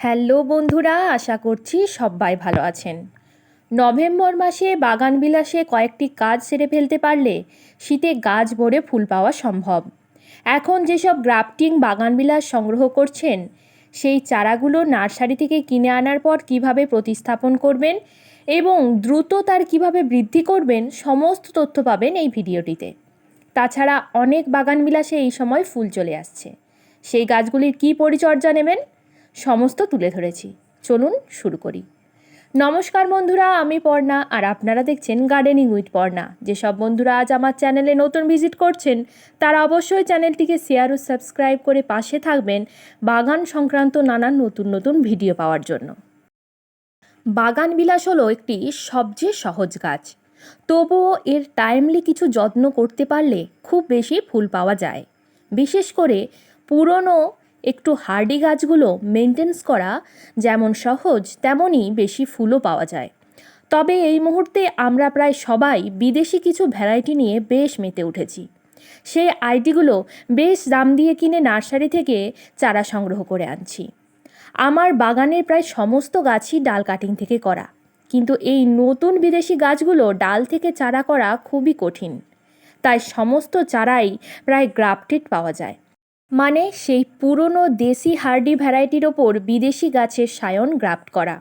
Hello বন্ধুরা, আশা করছি সবাই ভালো আছেন। নভেম্বর মাসে বাগান বিলাসে কয়েকটি কাজ সেরে ফেলতে পারলে শীতে গাছ ভরে ফুল পাওয়া সম্ভব। এখন যেসব গ্রাফটিং বাগানবিলাস সংগ্রহ করছেন, সেই চারাগুলো নার্সারি থেকে কিনে আনার পর কীভাবে প্রতিস্থাপন করবেন এবং দ্রুত তার কীভাবে বৃদ্ধি করবেন, সমস্ত তথ্য পাবেন এই ভিডিওটিতে। তাছাড়া অনেক বাগানবিলাসে এই সময় ফুল চলে আসছে। সেই গাছগুলির কী পরিচর্যা নেবেন? সমস্ত তুলে ধরেছি। চলুন শুরু করি। নমস্কার বন্ধুরা, আমি পর্ণা, আর আপনারা দেখছেন গার্ডেনিং উইথ পর্ণা। যেসব বন্ধুরা আজ আমার চ্যানেলে নতুন ভিজিট করছেন, তারা অবশ্যই চ্যানেলটিকে শেয়ার ও সাবস্ক্রাইব করে পাশে থাকবেন বাগান সংক্রান্ত নানান নতুন নতুন ভিডিও পাওয়ার জন্য। বাগান বিলাস হলো একটি সবচেয়ে সহজ গাছ তবুও এর টাইমলি কিছু যত্ন করতে পারলে খুব বেশি ফুল পাওয়া যায়। বিশেষ করে পুরনো একটু হার্ডি গাছগুলো মেনটেন্স করা যেমন সহজ, তেমনই বেশি ফুলও পাওয়া যায়। তবে এই মুহূর্তে আমরা প্রায় সবাই বিদেশি কিছু ভ্যারাইটি নিয়ে বেশ মেতে উঠেছি। সেই আইডিগুলো বেশ দাম দিয়ে কিনে নার্সারি থেকে চারা সংগ্রহ করে আনছি। আমার বাগানের প্রায় সমস্ত গাছই ডাল কাটিং থেকে করা। কিন্তু এই নতুন বিদেশি গাছগুলো ডাল থেকে চারা করা খুবই কঠিন। তাই সমস্ত চারাই প্রায় গ্রাফটেড পাওয়া যায়। মানে সেই পুরনো দেশি হার্ডি ভ্যারাইটির ওপর বিদেশি গাছের সায়ন গ্রাফট করা।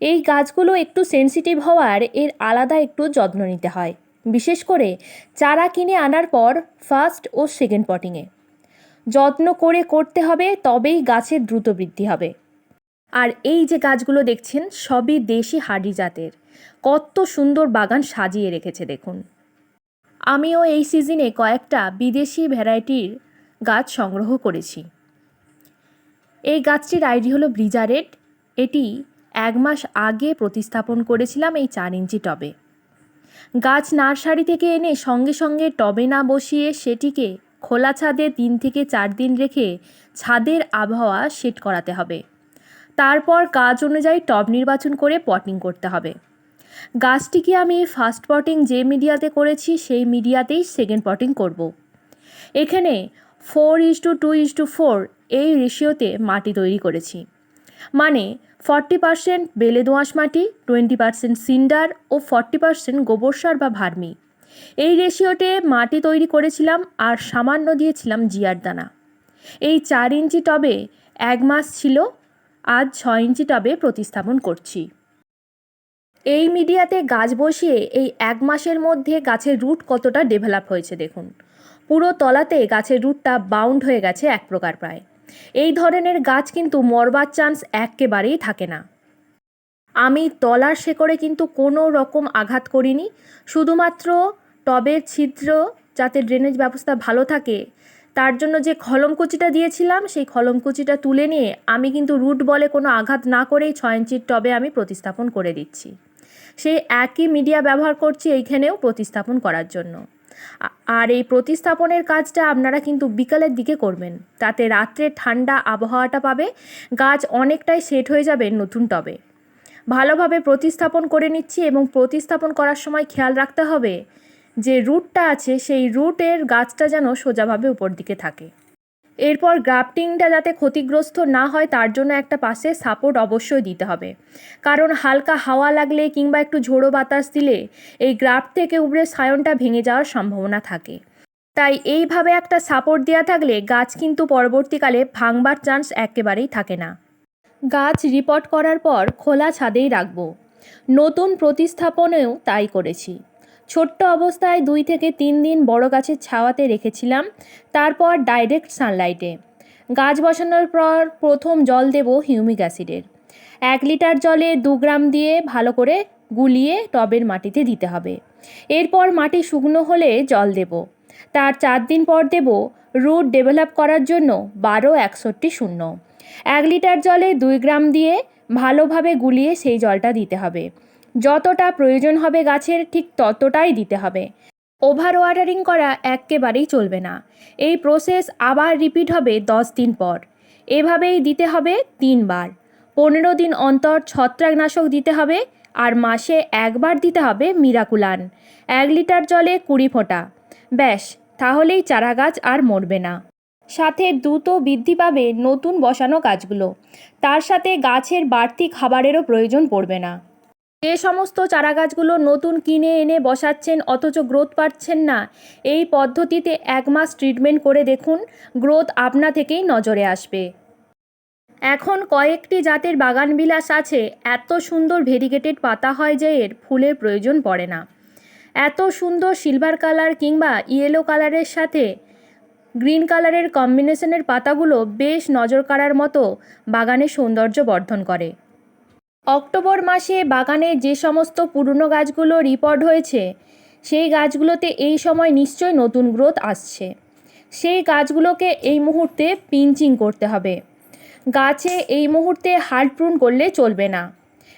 এই গাছগুলো একটু সেন্সিটিভ হওয়ার এর আলাদা একটু যত্ন নিতে হয়, বিশেষ করে চারা কিনে আনার পর ফার্স্ট ও সেকেন্ড পটিংয়ে। যত্ন করে করতে হবে, তবেই গাছের দ্রুত বৃদ্ধি হবে। আর এই যে গাছগুলো দেখছেন, সবই দেশি হার্ডি জাতের। কত সুন্দর বাগান সাজিয়ে রেখেছে দেখুন। আমিও এই সিজনে কয়েকটা বিদেশি ভ্যারাইটির গাছ সংগ্রহ করেছি। এই গাছটির আইডি হলো ব্রিজারেড এটি এক মাস আগে প্রতিস্থাপন করেছিলাম এই চার ইঞ্চি টবে। গাছ নার্সারি থেকে এনে সঙ্গে সঙ্গে টবে না বসিয়ে সেটিকে খোলা ছাদে তিন থেকে চার দিন রেখে ছাদের আবহাওয়া সেট করাতে হবে। তারপর কাজ অনুযায়ী টব নির্বাচন করে পটিং করতে হবে। গাছটিকে আমি ফার্স্ট পটিং যে মিডিয়াতে করেছি, সেই মিডিয়াতেই সেকেন্ড পটিং করব। এখানে four is two two is two four এই রেশিওতে মাটি তৈরি করেছি। মানে ফর্টি পার্সেন্ট বেলে দোঁয়াশ মাটি, টোয়েন্টি পার্সেন্ট সিন্ডার ও ফর্টি পার্সেন্ট গোবর সার বা ভার্মি। এই রেশিওতে মাটি তৈরি করেছিলাম আর সামান্য দিয়েছিলাম জিয়ার দানা। এই চার ইঞ্চি টবে এক মাস ছিল, আজ ছয় ইঞ্চি টবে প্রতিস্থাপন করছি। এই মিডিয়াতে গাছ বসিয়ে এই এক মাসের মধ্যে গাছের রুট কতটা ডেভেলপ হয়েছে দেখুন। পুরো তলাতে গাছের রুটটা বাউন্ড হয়ে গেছে এক প্রকার প্রায়। এই ধরনের গাছ কিন্তু মরবার চান্স একেবারেই থাকে না। আমি তলার শেকড়ে কিন্তু কোনো রকম আঘাত করিনি, শুধুমাত্র টবের ছিদ্র যাতে ড্রেনেজ ব্যবস্থা ভালো থাকে, তার জন্য যে খলমকুচিটা দিয়েছিলাম, সেই খলমকুচিটা তুলে নিয়ে আমি কিন্তু রুট বলে কোনো আঘাত না করেই ছয় ইঞ্চির টবে আমি প্রতিস্থাপন করে দিচ্ছি। সেই একই মিডিয়া ব্যবহার করছি এইখানেও প্রতিস্থাপন করার জন্য। আর এই প্রতিস্থাপনের কাজটা আপনারা কিন্তু বিকালের দিকে করবেন। তাতে রাত্রে ঠান্ডা আবহাওয়াটা পাবে, গাছ অনেকটাই সেট হয়ে যাবে নতুন টবে। ভালোভাবে প্রতিস্থাপন করে নিচ্ছি এবং প্রতিস্থাপন করার সময় খেয়াল রাখতে হবে যে রুটটা আছে, সেই রুটের গাছটা যেন সোজাভাবে উপর দিকে থাকে। এরপর গ্রাফটিংটা যাতে ক্ষতিগ্রস্ত না হয়, তার জন্য একটা পাশে সাপোর্ট অবশ্যই দিতে হবে। কারণ হালকা হাওয়া লাগলে কিংবা একটু ঝোড়ো বাতাস দিলে এই গ্রাফট থেকে উপরে সায়নটা ভেঙে যাওয়ার সম্ভাবনা থাকে। তাই এইভাবে একটা সাপোর্ট দেওয়া থাকলে গাছ কিন্তু পরবর্তীকালে ভাঙবার চান্স একেবারেই থাকে না। গাছ রিপোর্ট করার পর খোলা ছাদেই রাখব। নতুন প্রতিস্থাপনেও তাই করেছি। ছোট্ট অবস্থায় দুই থেকে তিন দিন বড় গাছের ছাওয়াতে রেখেছিলাম, তারপর ডাইরেক্ট সানলাইটে গাছ বসানোর পর প্রথম জল দেব হিউমিক অ্যাসিডের এক লিটার জলে দু গ্রাম দিয়ে ভালো করে গুলিয়ে টবের মাটিতে দিতে হবে। এরপর মাটি শুকনো হলে জল দেব। তার চার দিন পর দেব রুট ডেভেলপ করার জন্য বারো একষট্টি শূন্য। এক লিটার জলে দুই গ্রাম দিয়ে ভালোভাবে গুলিয়ে সেই জলটা দিতে হবে। যতটা প্রয়োজন হবে গাছের, ঠিক ততটাই দিতে হবে। ওভার ওয়াটারিং করা একেবারেই চলবে না। এই প্রসেস আবার রিপিট হবে দশ দিন পর। এভাবেই দিতে হবে তিনবার। পনেরো দিন অন্তর ছত্রাকনাশক দিতে হবে আর মাসে একবার দিতে হবে মিরাকুলান। এক লিটার জলে কুড়ি ফোঁটা। ব্যাস, তাহলেই চারা গাছ আর মরবে না। সাথে দ্রুত বৃদ্ধি পাবে নতুন বসানো গাছগুলো। তার সাথে গাছের বাড়তি খাবারেরও প্রয়োজন পড়বে না। যে সমস্ত চারাগাছগুলো নতুন কিনে এনে বসাচ্ছেন, অথচ গ্রোথ পাচ্ছেন না। এই পদ্ধতিতে এক মাস ট্রিটমেন্ট করে দেখুন, গ্রোথ আপনা থেকেই নজরে আসবে। এখন কয়েকটি জাতের বাগানবিলাস আছে। এত সুন্দর ভেরিগেটেড পাতা হয় যে এর ফুলের প্রয়োজন পড়ে না। এত সুন্দর সিলভার কালার কিংবা ইয়েলো কালারের সাথে গ্রিন কালারের কম্বিনেশনের পাতাগুলো বেশ নজর কাড়ার মতো বাগানের সৌন্দর্য বর্ধন করে। অক্টোবর মাসে বাগানে যে সমস্ত পুরনো গাছগুলো রিপোর্ট হয়েছে, সেই গাছগুলোতে এই সময় নিশ্চয়ই নতুন গ্রোথ আসছে। সেই গাছগুলোকে এই মুহূর্তে পিঞ্চিং করতে হবে। গাছে এই মুহূর্তে হার্ড প্রুন করলে চলবে না।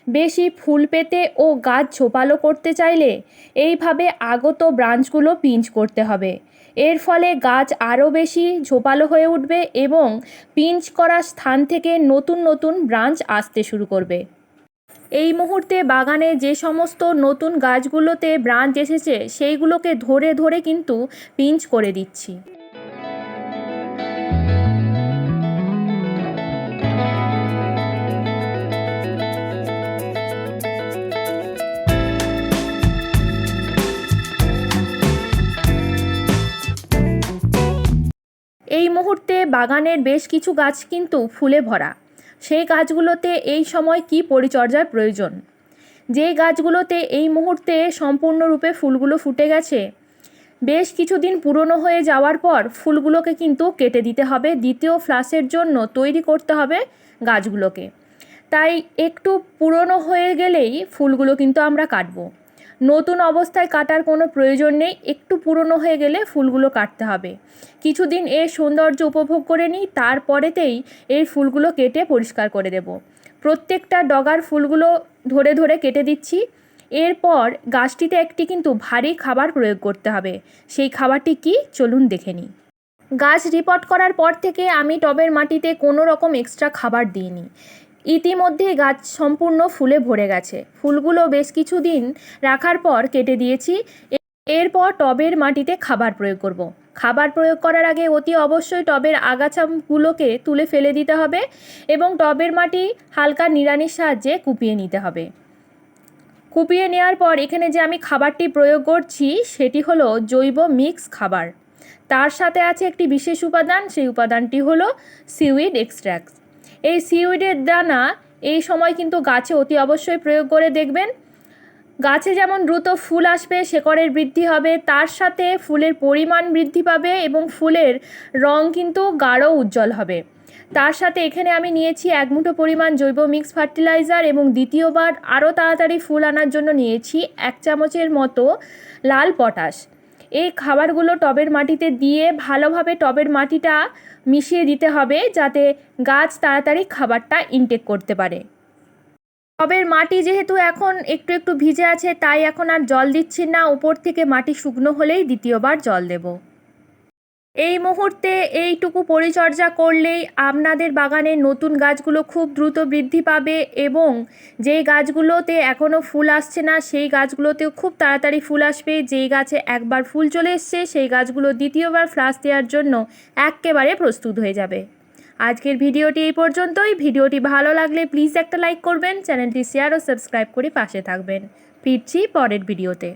বেশি ফুল পেতে ও গাছ ঝোপালো করতে চাইলে এইভাবে আগত ব্রাঞ্চগুলো পিঞ্চ করতে হবে। এর ফলে গাছ আরও বেশি ঝোপালো হয়ে উঠবে এবং পিঞ্চ করা স্থান থেকে নতুন নতুন ব্রাঞ্চ আসতে শুরু করবে। এই মুহূর্তে বাগানে যে সমস্ত নতুন গাছগুলোতে ব্রাঞ্চ এসেছে, সেইগুলোকে ধরে ধরে কিন্তু পিঞ্চ করে দিচ্ছি। এই মুহূর্তে বাগানের বেশ কিছু গাছ কিন্তু ফুলে ভরা। সেই গাছগুলোতে এই সময় কি পরিচর্যার প্রয়োজন? যে গাছগুলোতে এই মুহূর্তে সম্পূর্ণরূপে ফুলগুলো ফুটে গেছে, বেশ কিছুদিন পুরনো হয়ে যাওয়ার পর ফুলগুলোকে কিন্তু কেটে দিতে হবে। দ্বিতীয় ফ্লাসের জন্য তৈরি করতে হবে গাছগুলোকে। তাই একটু পুরনো হয়ে গেলেই ফুলগুলো কিন্তু আমরা কাটবো। নতুন অবস্থায় কাটার কোনো প্রয়োজন নেই, একটু পুরনো হয়ে গেলে ফুলগুলো কাটতে হবে। কিছুদিন এর সৌন্দর্য উপভোগ করে নিই, তারপরেতেই এই ফুলগুলো কেটে পরিষ্কার করে দেব। প্রত্যেকটা ডগার ফুলগুলো ধরে ধরে কেটে দিচ্ছি। এরপর গাছটিতে একটি কিন্তু ভারী খাবার প্রয়োগ করতে হবে। সেই খাবারটি কি? চলুন দেখে নিই। গাছ রিপোর্ট করার পর থেকে আমি টবের মাটিতে কোনো রকম এক্সট্রা খাবার দিইনি। ইতিমধ্যে গাছ সম্পূর্ণ ফুলে ভরে গেছে। ফুলগুলো বেশ কিছুদিন রাখার পর কেটে দিয়েছি। এরপর টবের মাটিতে খাবার প্রয়োগ করব। খাবার প্রয়োগ করার আগে অতি অবশ্যই টবের আগাছাগুলোকে তুলে ফেলে দিতে হবে এবং টবের মাটি হালকা নিড়ানির সাহায্যে কুপিয়ে নিতে হবে। কুপিয়ে নেওয়ার পর এখানে যে আমি খাবারটি প্রয়োগ করছি, সেটি হলো জৈব মিক্স খাবার। তার সাথে আছে একটি বিশেষ উপাদান, সেই উপাদানটি হলো সিউইড এক্সট্র্যাক্ট এই সিউইডের দানা এই সময় কিন্তু গাছে অতি অবশ্যই প্রয়োগ করে দেখবেন। গাছে যেমন দ্রুত ফুল আসবে, শেকড়ের বৃদ্ধি হবে, তার সাথে ফুলের পরিমাণ বৃদ্ধি পাবে এবং ফুলের রং কিন্তু গাঢ় উজ্জ্বল হবে। তার সাথে এখানে আমি নিয়েছি এক মুঠো পরিমাণ জৈব মিক্স ফার্টিলাইজার এবং দ্বিতীয়বার আরও তাড়াতাড়ি ফুল আনার জন্য নিয়েছি এক চামচের মতো লাল পটাশ। এই খাবারগুলো টবের মাটিতে দিয়ে ভালোভাবে টবের মাটিটা মিশিয়ে দিতে হবে যাতে গাছ তাড়াতাড়ি খাবারটা ইনটেক করতে পারে। টবের মাটি যেহেতু এখন একটু একটু ভিজে আছে, তাই এখন আর জল দিচ্ছি না। উপর থেকে মাটি শুকনো হলেই দ্বিতীয়বার জল দেব। এই মুহূর্তে এইটুকু পরিচর্যা করলেই আপনাদের বাগানের নতুন গাছগুলো খুব দ্রুত বৃদ্ধি পাবে এবং যেই গাছগুলোতে এখনও ফুল আসছে না, সেই গাছগুলোতেও খুব তাড়াতাড়ি ফুল আসবে। যেই গাছে একবার ফুল চলে এসছে, সেই গাছগুলো দ্বিতীয়বার ফ্লাস দেওয়ার জন্য একেবারে প্রস্তুত হয়ে যাবে। আজকের ভিডিওটি এই পর্যন্তই। ভিডিওটি ভালো লাগলে প্লিজ একটা লাইক করবেন, চ্যানেলটি শেয়ার ও সাবস্ক্রাইব করে পাশে থাকবেন। ফিরছি পরের ভিডিওতে।